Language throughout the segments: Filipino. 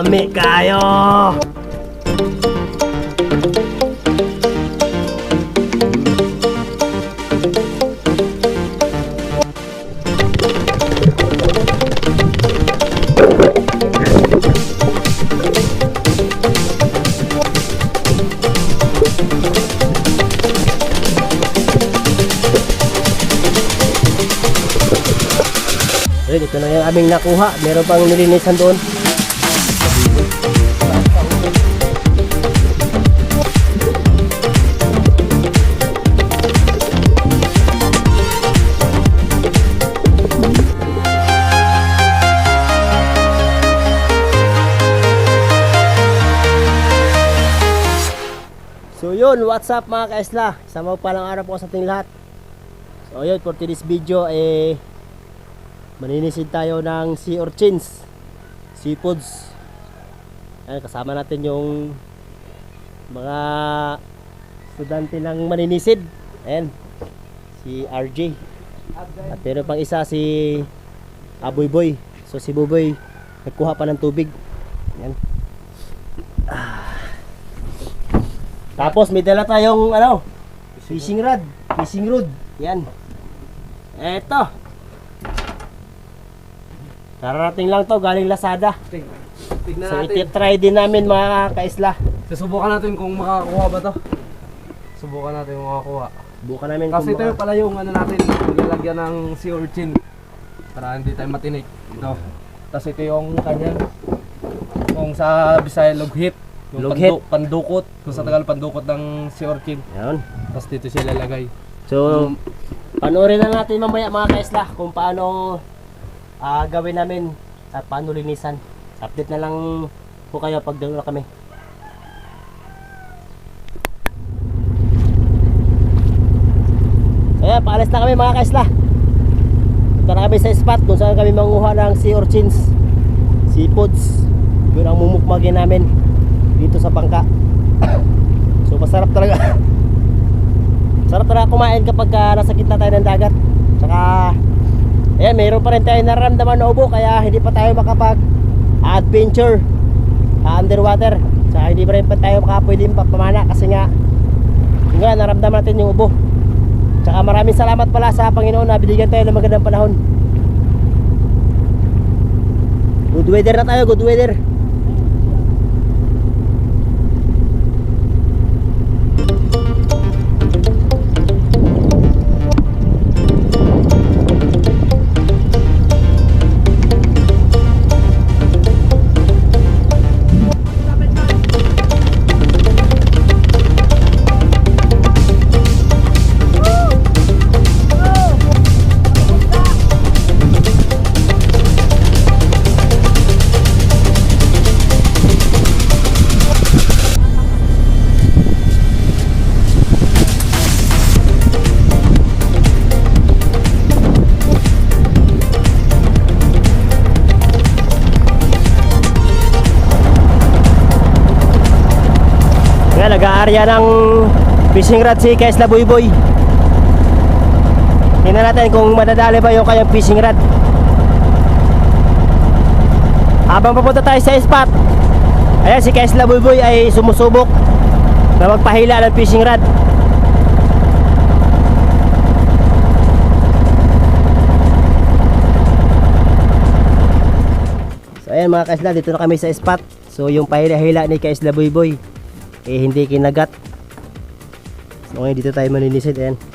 Lami kayo! Ayun, ito na yung aming nakuha. Meron pang nilinisan doon. Yun, what's up mga kaisla? Isang palang araw po sa ating lahat. So yun, for today's video, eh, maninisid tayo ng sea urchins seafoods Ayan, kasama natin yung mga estudyante ng maninisid ayan si RJ at meron pang isa si Aboy Boy so si Buboy nagkuha pa ng tubig ayan Ah. Tapos may dala tayong ano fishing rod fishing rod yan eto Kararating lang to, galing Lazada. Tignan So natin. iti-try din namin mga kaisla. Susubukan natin kung makakakuha ba to. Subukan natin kung makakakuha. Bukan namin Kasi ito yung pala yung ano natin, nilalagyan ng sea urchin. Para hindi tayo matinik. Ito. Tapos ito yung kanyang kung sa Bisaya lughit. Yung pandu- pandukot. Kung sa Tagalog pandukot ng sea urchin. Yan. Tapos dito siya lalagay. So, panoorin na natin mamaya mga kaisla kung paano ah, gawin namin at paano linisan. Update na lang po kayo pag doon na kami. Kaya paalis na kami mga kaisla. Punta na kami sa spot kung saan kami manguha ng sea urchins, seafoods. Yun ang mumukmagin namin dito sa bangka. so masarap talaga. Sarap talaga kumain kapag ah, nasa gitna tayo ng dagat. Tsaka, ayan, mayroon pa rin tayo nararamdaman na ubo kaya hindi pa tayo makapag adventure ah, underwater. Tsaka hindi pa rin pa tayo makapwede pamana kasi nga, nga, naramdaman natin yung ubo. Tsaka maraming salamat pala sa Panginoon na binigyan tayo ng magandang panahon. Good weather na tayo, good weather. Nga, nag-aarya ng fishing rod si Kesla Boy Boy. Tingnan natin kung madadali ba yung kanyang fishing rod. Habang papunta tayo sa spot, ayan si Kesla Boy Boy ay sumusubok na magpahila ng fishing rod. So ayan mga kaisla, dito na kami sa spot. So yung pahila-hila ni Kaisla Boy Boy eh hindi kinagat. So ngayon dito tayo maninisid ayan.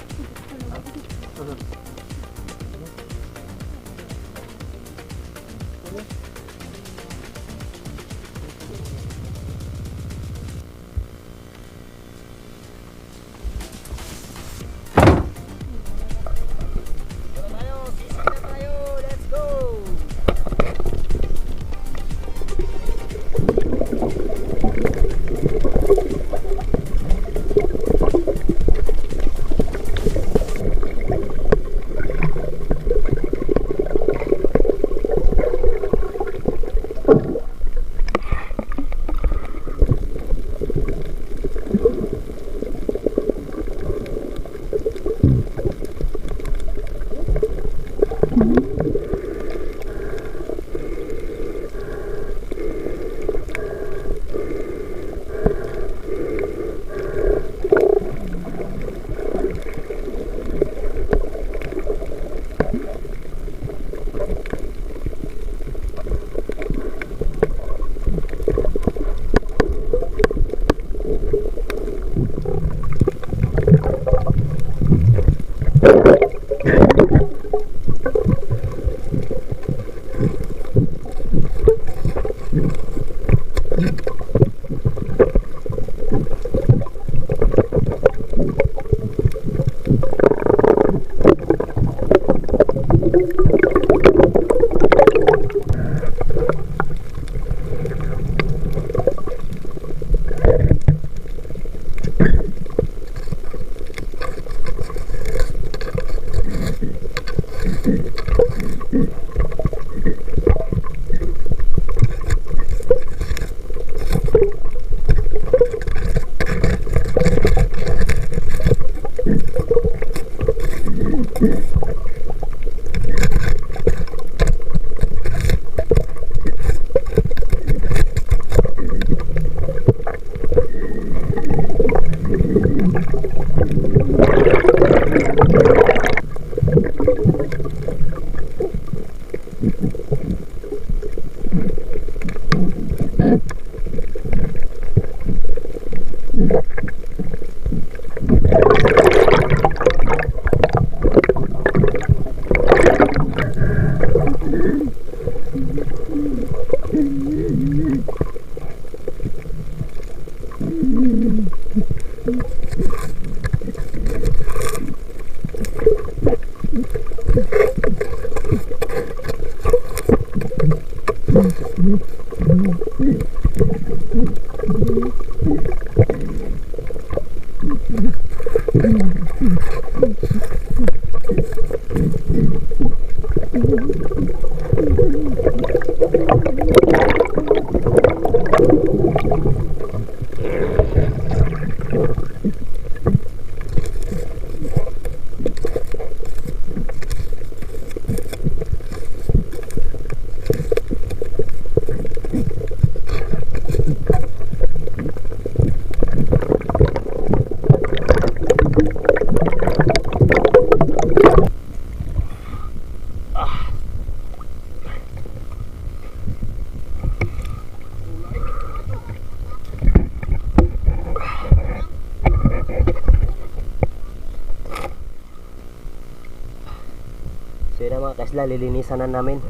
Mga kaisla, lilinisan na namin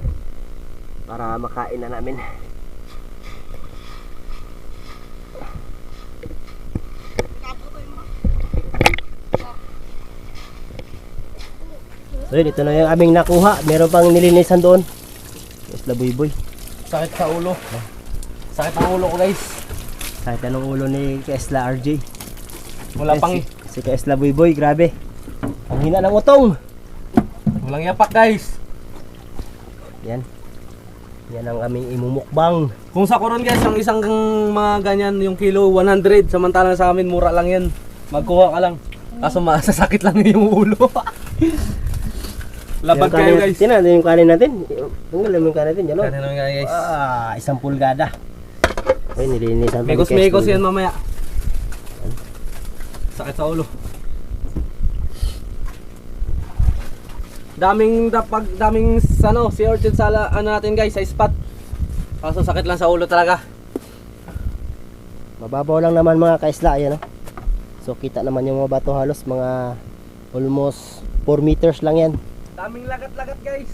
para makain na namin. So yun, ito na yung aming nakuha. Meron pang nilinisan doon. Isla Buyboy. Sakit sa ulo. Sakit ang ulo ko guys. Kahit anong ulo ni Kaisla RJ. Wala Eh, pang, si, si Kaisla Buyboy, grabe. Ang hina ng utong. Walang yapak guys. Yan. Yan ang aming imumukbang. Kung sa koron guys, ang isang mga ganyan, yung kilo 100, samantalang sa amin mura lang yan. Magkuha ka lang. Kaso masasakit lang yung ulo. Labag kayo kanin- guys. Tingnan natin yung kanin natin. Tunggal mo yung kanin natin. Yan o. Kanino nga guys. Ah, isang pulgada. Ay, nilinisan Mekos-mekos yan mamaya. Sakit sa ulo. Daming dapag daming ano, si Orchid sala ano natin guys sa spot. Kaso sakit lang sa ulo talaga. Mababaw lang naman mga kaisla. Ayan o. So, kita naman yung mga bato halos. Mga almost 4 meters lang yan. Daming lagat-lagat guys.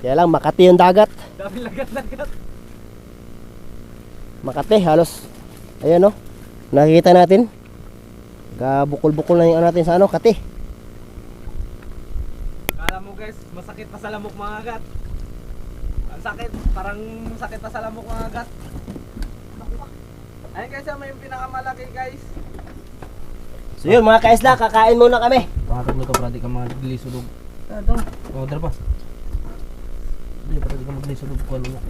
Kaya lang, Makati yung dagat. Daming lagat-lagat. Makati, halos. Ayan o. Nakikita natin. Gabukol-bukol na yung ano natin sa ano, kati. Guys, masakit pa sa lamok mga agat. Ang sakit, parang sakit pa sa lamok mga agat. Ayun guys, may pinakamalaki guys. So yun mga kaisla, kakain muna kami. Bakit mo to para di ka maglisulog? Ano? Oh, dara pa. Hindi para di ka maglisulog ko ano mo.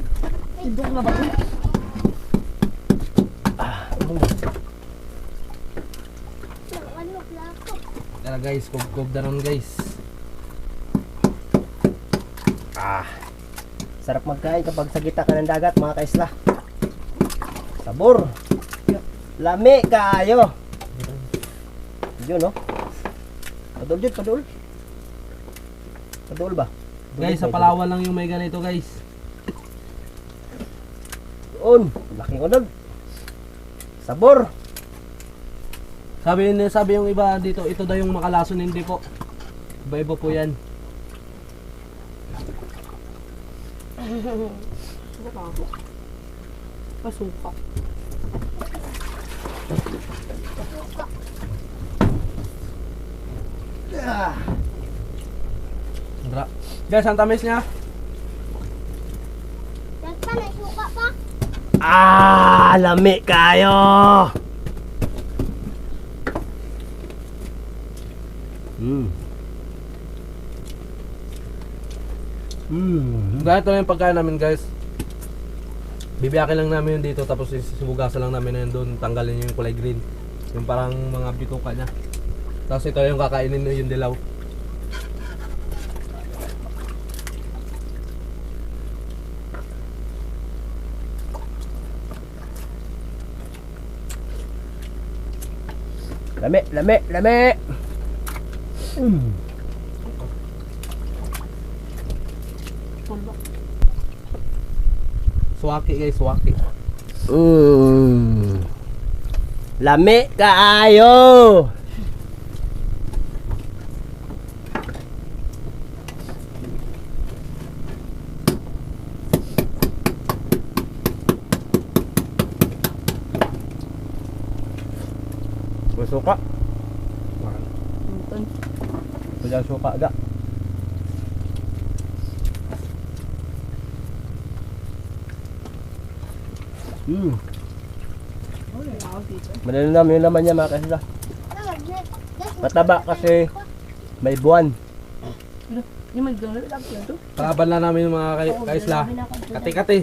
Tara guys, kub-kub na ron guys. Ah. Sarap magkain kapag sa gitna ka ng dagat mga kaisla. Sabor. Lami kayo. Yun no. Padul yun, padul. Padul ba? Guys, sa Palawan lang yung may ganito guys. Doon. Laking unod. Sabor. Sabi sabi yung iba dito, ito daw yung makalason hindi po. Iba-iba po yan. Pasuka. Dra. Guys, ang tamis niya. Ah, lami kayo. Mm. Mm. Ganito lang yung pagkain namin guys. Bibiyakin lang namin yun dito tapos subugasan lang namin na yun doon. Tanggalin yung kulay green. Yung parang mga bituka niya. Tapos ito yung kakainin nyo yung dilaw. Lami, lami, lami. Mm. Swaki guys, swaki. Mm. Lami kaayo. May suka. Wala suka aga. Hmm. Malalam yung laman niya mga kaisla. Mataba kasi may buwan. Kalaban na namin yung mga kay, kaisla. Kati-kati.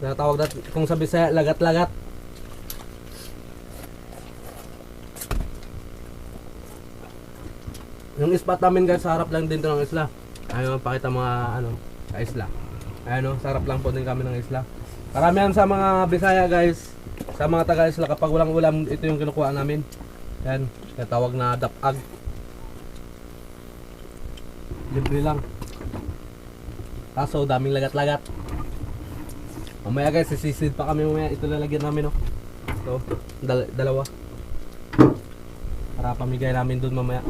Natawag natin kung sa Bisaya, lagat-lagat. Yung spot namin guys, sa harap lang din to ng isla. Ayaw pakita mga ano, sa isla. Ayun o, sa harap lang po din kami ng isla. Karamihan sa mga Bisaya guys, sa mga taga-isla kapag walang ulam, ito yung kinukuha namin. Yan, tawag na dapag. Libre lang. Kaso daming lagat-lagat. Mamaya guys, sisisid pa kami mamaya. Ito lalagyan namin oh. Ito, dal- dalawa. Para pamigay namin dun mamaya.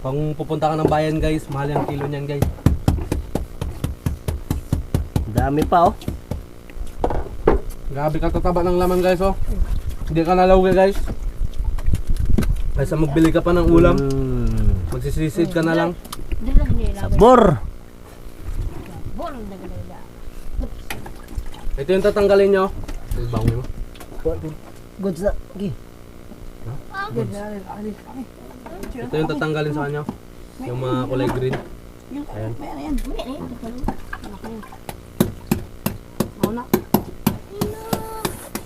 Kung pupunta ka ng bayan guys, mahal yung kilo niyan guys. Dami pa oh. Grabe ka tataba ng laman guys oh. Hindi ka nalawag guys. Kaysa magbili ka pa ng ulam, Mm. magsisisid ka na lang. Sabor. Ito yung tatanggalin nyo. Bango mo. Goods na. Okay. Ito yung tatanggalin sa kanya. Yung mga kulay green. Ayan.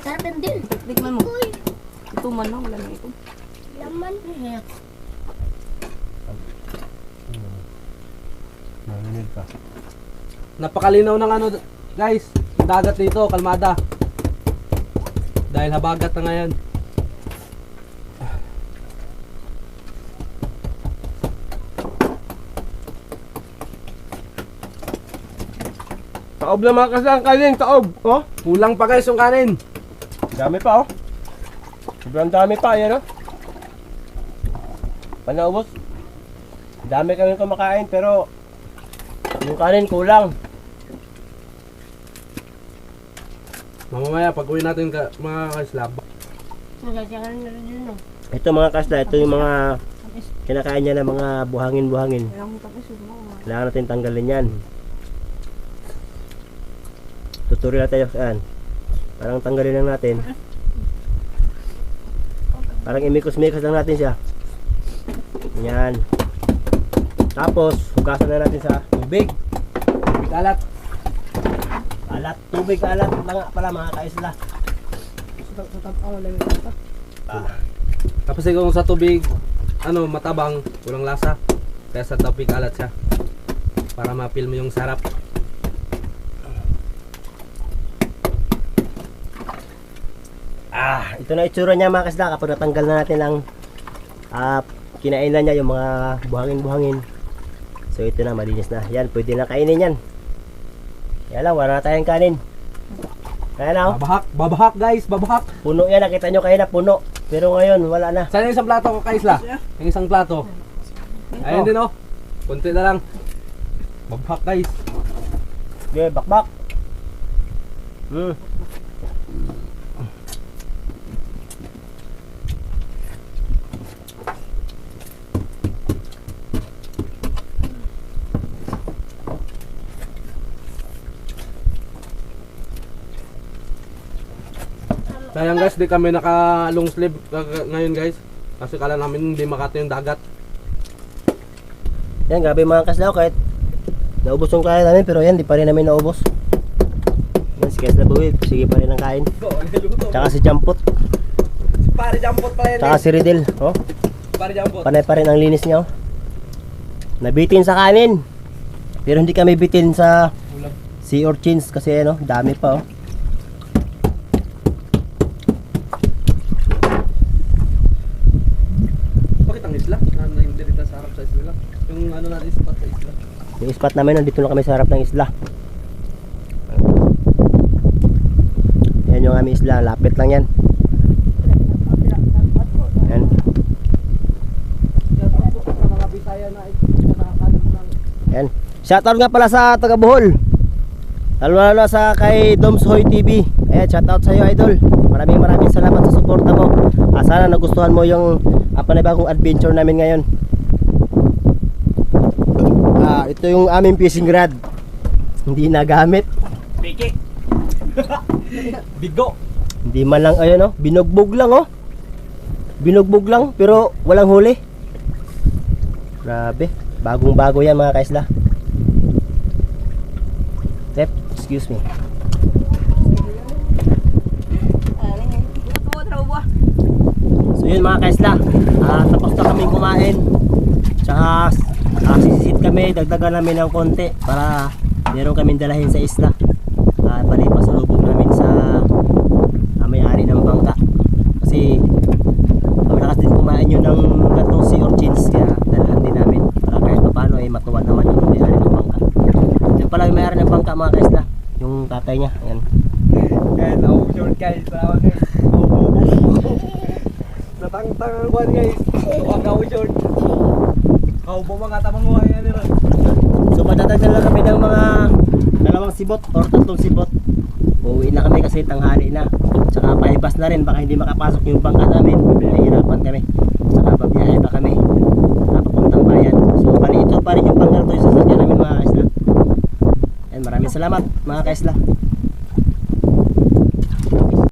Sarap din. Tikman mo. Ito man lang, wala na ito. Laman. Narinig ka. Napakalinaw ng ano guys. Dagat dito, kalmada. Dahil habagat na ngayon. Taob na mga kasla ang kanin. Taob. Oh. Kulang pa guys yung kanin. Dami pa oh. Sobrang dami pa. Ayan oh. Panaubos. Dami kami kumakain pero yung kanin kulang. Mamamaya pag uwi natin ka, mga kaislab. Nagkakaroon na rin yun. Ito mga kasla, ito yung mga kinakain niya ng mga buhangin-buhangin. Kailangan natin tanggalin yan. Tutorial tayo saan. Parang tanggalin lang natin. Parang imikos-mikos lang natin siya. Yan. Tapos, hugasan na natin sa tubig. Tubig alat. Alat, tubig alat na nga pala mga kaisla. Ah, Tapos kung sa tubig, ano, matabang, walang lasa. Kaya sa tubig alat siya. Para ma-feel mo yung sarap. Ah, ito na itsura niya mga kaisla kapag natanggal na natin ang ah, kinainan niya yung mga buhangin-buhangin. So ito na, malinis na. Yan, pwede na kainin yan. Yan lang, wala na tayong kanin. Kaya na oh. Babahak, babahak guys, babahak. Puno yan, nakita nyo kayo na puno. Pero ngayon, wala na. Saan yung isang plato ko kaisla? Yung isang plato. Ayun din oh. Kunti na lang. Babahak guys. Okay, bakbak. Hmm. Sayang guys, di kami naka long sleeve ngayon guys. Kasi kala namin hindi makati yung dagat. Yan, grabe mga kaslaw, kahit naubos yung kain namin, pero yan, di pa rin namin naubos. Yan, si Kasla Buwi, sige pa rin ang kain. Tsaka si Jampot, Pare jampot pa yan. tsaka si Ridel. Oh, Pare jampot. panay pa rin ang linis niya. Oh. Nabitin sa kanin. Pero hindi kami bitin sa sea urchins kasi ano, dami pa oh. Bakit ang isla? Ano hindi dito sa harap sa isla lang? Yung ano natin spot sa isla. Yung spot namin, nandito na kami sa harap ng isla. Yan yung aming isla, lapit lang yan. Yan. Shoutout nga pala sa taga Bohol. Lalo na sa kay Doms Hoy TV. Ayan, shoutout sa iyo idol. Maraming maraming salamat sa suporta mo. Ah, sana nagustuhan mo yung uh, panibagong adventure namin ngayon. Ito yung aming fishing rod. Hindi nagamit. Bigo. Hindi man lang, ayun oh, binugbog lang oh. Binugbog lang, pero walang huli. Grabe. Bagong bago yan mga kaisla. Tep, excuse me. So yun mga kaisla, ah, tapos na kami kumain. Tsaka sisisit kami, dagdagan namin ng konti para meron kaming dalahin sa isla. Uh, palipas sa lubog namin sa ah, may-ari ng bangka. Kasi malakas din kumain yun ng gatong sea urchins kaya dalahan din namin para kahit paano ay matuwa naman yung may-ari ng bangka. Yung pala yung may-ari ng bangka mga kaisla, yung tatay niya. Ayan. Ako short guys. Salamat guys. Natang-tang ang guys. Huwag ako short. Kaupo mga tamang buhay yan nila. So kami ng mga dalawang sibot or tatlong sibot. Uuwi na kami kasi tanghali na. Tsaka paibas na rin, baka hindi makapasok yung bangka namin. Nahihirapan kami. Tsaka babiyahe pa kami. Papuntang bayan. So bali ito pa rin yung bangka to yung sasakyan namin mga kaisla. And maraming salamat mga kaisla.